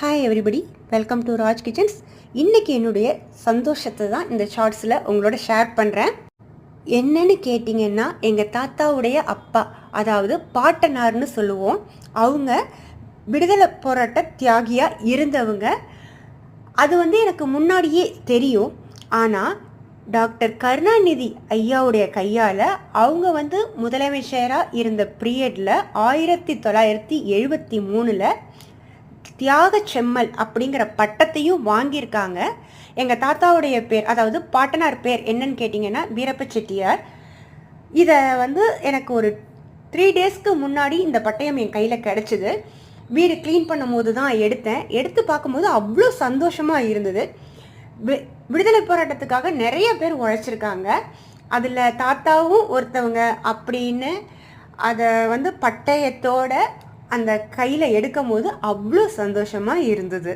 Hi everybody welcome to Raj kitchens இன்றைக்கி என்னுடைய சந்தோஷத்தை தான் இந்த ஷார்ட்ஸில் உங்களோட ஷேர் பண்ணுறேன் என்னன்னு கேட்டிங்கன்னா எங்கள் தாத்தாவுடைய அப்பா அதாவது பாட்டனார்னு சொல்லுவோம் அவங்க விடுதலை போராட்ட தியாகியாக இருந்தவங்க. அது வந்து எனக்கு முன்னாடியே தெரியும். ஆனால் டாக்டர் கருணாநிதி ஐயாவுடைய கையால் அவங்க வந்து முதலமைச்சராக இருந்த பீரியடில் ஆயிரத்தி தொள்ளாயிரத்தி எழுபத்தி மூணில் தியாக செம்மல் அப்படிங்கிற பட்டத்தையும் வாங்கியிருக்காங்க. எங்கள் தாத்தாவுடைய பேர் அதாவது பாட்டனார் பேர் என்னன்னு கேட்டிங்கன்னா வீரப்ப செட்டியார் இதை வந்து எனக்கு ஒரு த்ரீ டேஸ்க்கு முன்னாடி இந்த பட்டயம் என் கையில் கிடச்சிது. வீடு க்ளீன் பண்ணும்போது தான் எடுத்தேன். எடுத்து பார்க்கும்போது அவ்வளோ சந்தோஷமாக இருந்தது. வி- விடுதலை போராட்டத்துக்காக நிறைய பேர் உழைச்சிருக்காங்க. அதில் தாத்தாவும் ஒருத்தவங்க அப்படின்னு அதை வந்து பட்டயத்தோட அந்த கையில் எடுக்கும் போது அவ்வளோ சந்தோஷமாக இருந்தது.